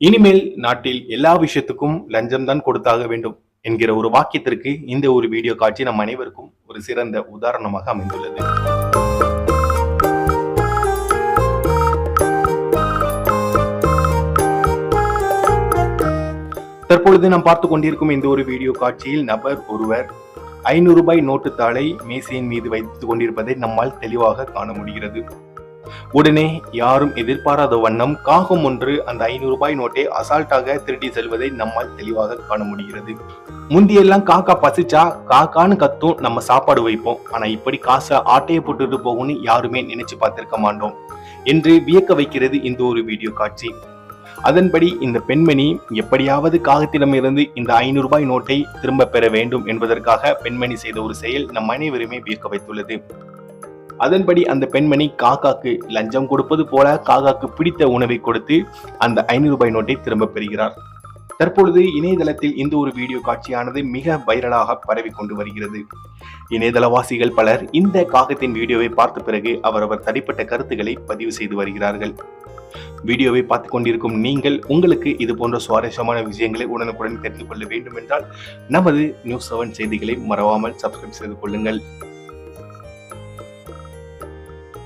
இனிமேல் நாட்டில் எல்லா விஷயத்துக்கும் லஞ்சம் தான் கொடுத்தாக வேண்டும் என்கிற ஒரு வாக்கியத்திற்கு இந்த ஒரு வீடியோ காட்சி நம் அனைவருக்கும் ஒரு சிறந்த உதாரணமாக அமைந்துள்ளது. தற்பொழுது நாம் பார்த்து கொண்டிருக்கும் இந்த ஒரு வீடியோ காட்சியில் நபர் ஒருவர் ஐநூறு ரூபாய் நோட்டு தாளை மேசையின் மீது வைத்துக் கொண்டிருப்பதை நம்மால் தெளிவாக காண முடிகிறது. உடனே யாரும் எதிர்பாராத வண்ணம் காகம் ஒன்று அந்த ஐநூறு ரூபாய் நோட்டை அசால்ட்டாக திருடி செல்வதை நம்மால் தெளிவாக காண முடிகிறது. முந்தியெல்லாம் காக்கா பசிச்சா காக்கான்னு கத்தும் நம்ம சாப்பாடு வைப்போம். ஆனா இப்படி காசை ஆட்டையை போட்டுட்டு போகும்னு யாருமே நினைச்சு பார்த்திருக்க மாட்டோம். என்று வியக்க வைக்கிறது இந்த ஒரு வீடியோ காட்சி. அதன்படி இந்த பெண்மணி எப்படியாவது காகத்திடமிருந்து இந்த ஐநூறு ரூபாய் நோட்டை திரும்ப பெற வேண்டும் என்பதற்காக பெண்மணி செய்த ஒரு செயல் நம் அனைவருமே வியக்க வைத்துள்ளது. அதன்படி அந்த பெண்மணி காக்காக்கு லஞ்சம் கொடுப்பது போல காக்காக்கு பிடித்த உணவை கொடுத்து அந்த ஐநூறு ரூபாய் நோட்டை திரும்ப பெறுகிறார். தற்பொழுது இணையதளத்தில் இந்த ஒரு வீடியோ காட்சியானது மிக வைரலாக பரவி கொண்டு வருகிறது. இணையதளவாசிகள் பலர் இந்த காகத்தின் வீடியோவை பார்த்த பிறகு அவரவர் தனிப்பட்ட கருத்துக்களை பதிவு செய்து வருகிறார்கள். வீடியோவை பார்த்து கொண்டிருக்கும் நீங்கள் உங்களுக்கு இது போன்ற சுவாரஸ்யமான விஷயங்களை உடனுக்குடன் தெரிந்து கொள்ள வேண்டும் என்றால் நமது நியூஸ் செவன் செய்திகளை மறவாமல் சப்ஸ்கிரைப் செய்து கொள்ளுங்கள்.